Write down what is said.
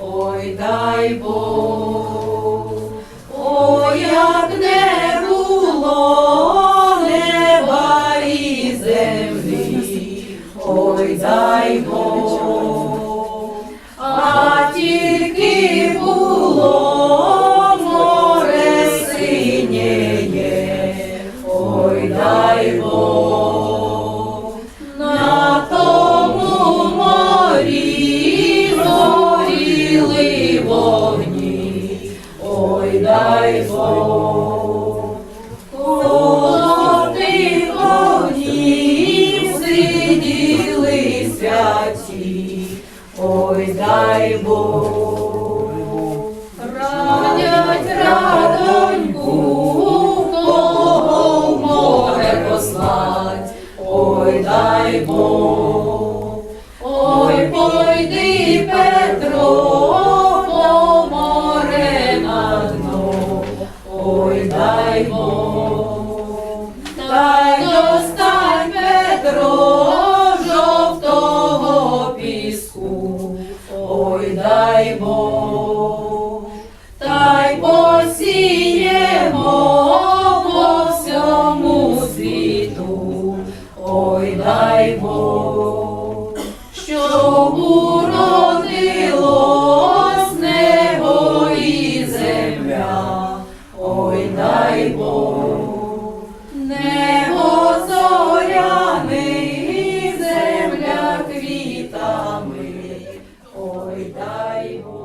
ой дай Бог, ой, як не було неба і землі, ой дай Бог, дай Бог. Холодних святі, ой дай Бог. Ранять радоньку, кого море послать, ой дай Бог. Богу земля, ой дай Бог, небо зоряний, земля квітами, ой дай Бог.